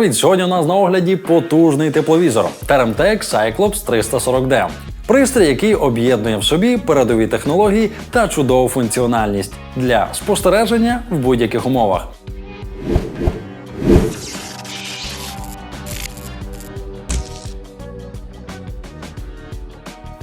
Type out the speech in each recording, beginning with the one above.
Привіт! Сьогодні у нас на огляді потужний тепловізор Termtec Cyclops 340D. Пристрій, який об'єднує в собі передові технології та чудову функціональність для спостереження в будь-яких умовах.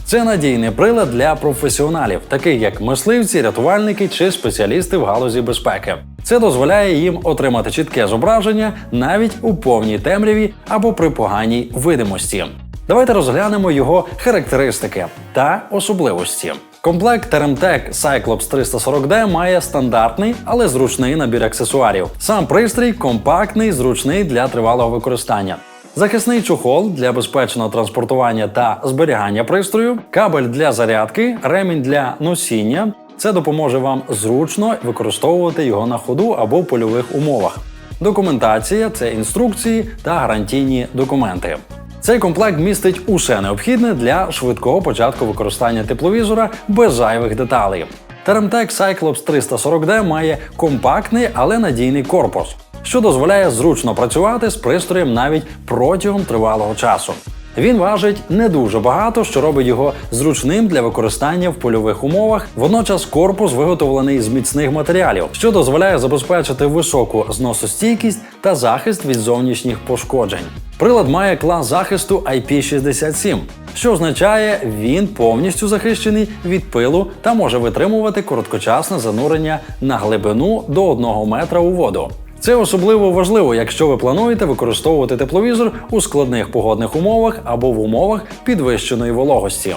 Це надійний прилад для професіоналів, таких як мисливці, рятувальники чи спеціалісти в галузі безпеки. Це дозволяє їм отримати чітке зображення навіть у повній темряві або при поганій видимості. Давайте розглянемо його характеристики та особливості. Комплект Termtec Cyclops 340D має стандартний, але зручний набір аксесуарів. Сам пристрій компактний, зручний для тривалого використання. Захисний чохол для безпечного транспортування та зберігання пристрою, кабель для зарядки, ремінь для носіння. Це допоможе вам зручно використовувати його на ходу або в польових умовах. Документація це інструкції та гарантійні документи. Цей комплект містить усе необхідне для швидкого початку використання тепловізора без зайвих деталей. Termtec Cyclops 340D має компактний, але надійний корпус, що дозволяє зручно працювати з пристроєм навіть протягом тривалого часу. Він важить не дуже багато, що робить його зручним для використання в польових умовах. Водночас корпус виготовлений з міцних матеріалів, що дозволяє забезпечити високу зносостійкість та захист від зовнішніх пошкоджень. Прилад має клас захисту IP67, що означає, він повністю захищений від пилу та може витримувати короткочасне занурення на глибину до 1 метра у воду. Це особливо важливо, якщо ви плануєте використовувати тепловізор у складних погодних умовах або в умовах підвищеної вологості.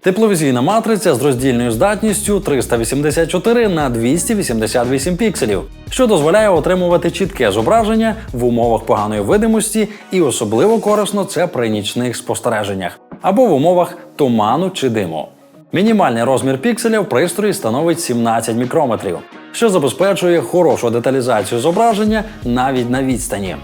Тепловізійна матриця з роздільною здатністю 384 на 288 пікселів, що дозволяє отримувати чітке зображення в умовах поганої видимості, і особливо корисно це при нічних спостереженнях або в умовах туману чи диму. Мінімальний розмір пікселя в пристрої становить 17 мікрометрів, що забезпечує хорошу деталізацію зображення навіть на відстані.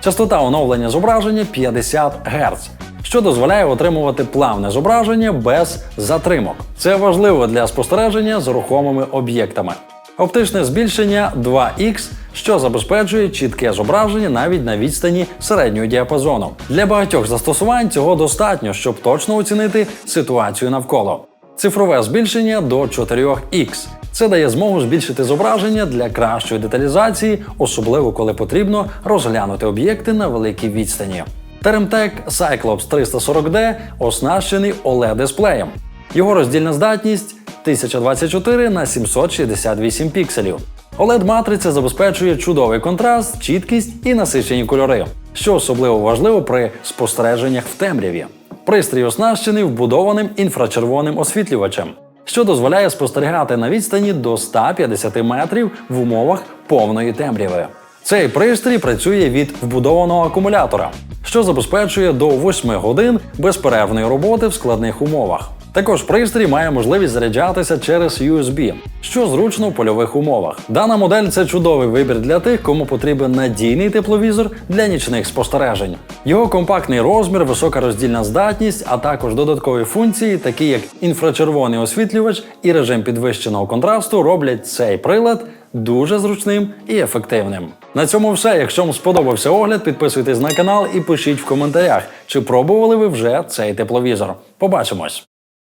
Частота оновлення зображення 50 Гц, що дозволяє отримувати плавне зображення без затримок. Це важливо для спостереження з рухомими об'єктами. Оптичне збільшення 2х, що забезпечує чітке зображення навіть на відстані середнього діапазону. Для багатьох застосувань цього достатньо, щоб точно оцінити ситуацію навколо. Цифрове збільшення до 4х. Це дає змогу збільшити зображення для кращої деталізації, особливо коли потрібно розглянути об'єкти на великій відстані. Termtec Cyclops 340D оснащений OLED-дисплеєм. Його роздільна здатність 1024 на 768 пікселів. OLED-матриця забезпечує чудовий контраст, чіткість і насичені кольори, що особливо важливо при спостереженнях в темряві. Пристрій оснащений вбудованим інфрачервоним освітлювачем, що дозволяє спостерігати на відстані до 150 метрів в умовах повної темряви. Цей пристрій працює від вбудованого акумулятора, що забезпечує до 8 годин безперервної роботи в складних умовах. Також пристрій має можливість заряджатися через USB, що зручно в польових умовах. Дана модель це чудовий вибір для тих, кому потрібен надійний тепловізор для нічних спостережень. Його компактний розмір, висока роздільна здатність, а також додаткові функції, такі як інфрачервоний освітлювач і режим підвищеного контрасту, роблять цей прилад дуже зручним і ефективним. На цьому все. Якщо вам сподобався огляд, підписуйтесь на канал і пишіть в коментарях, чи пробували ви вже цей тепловізор. Побачимось!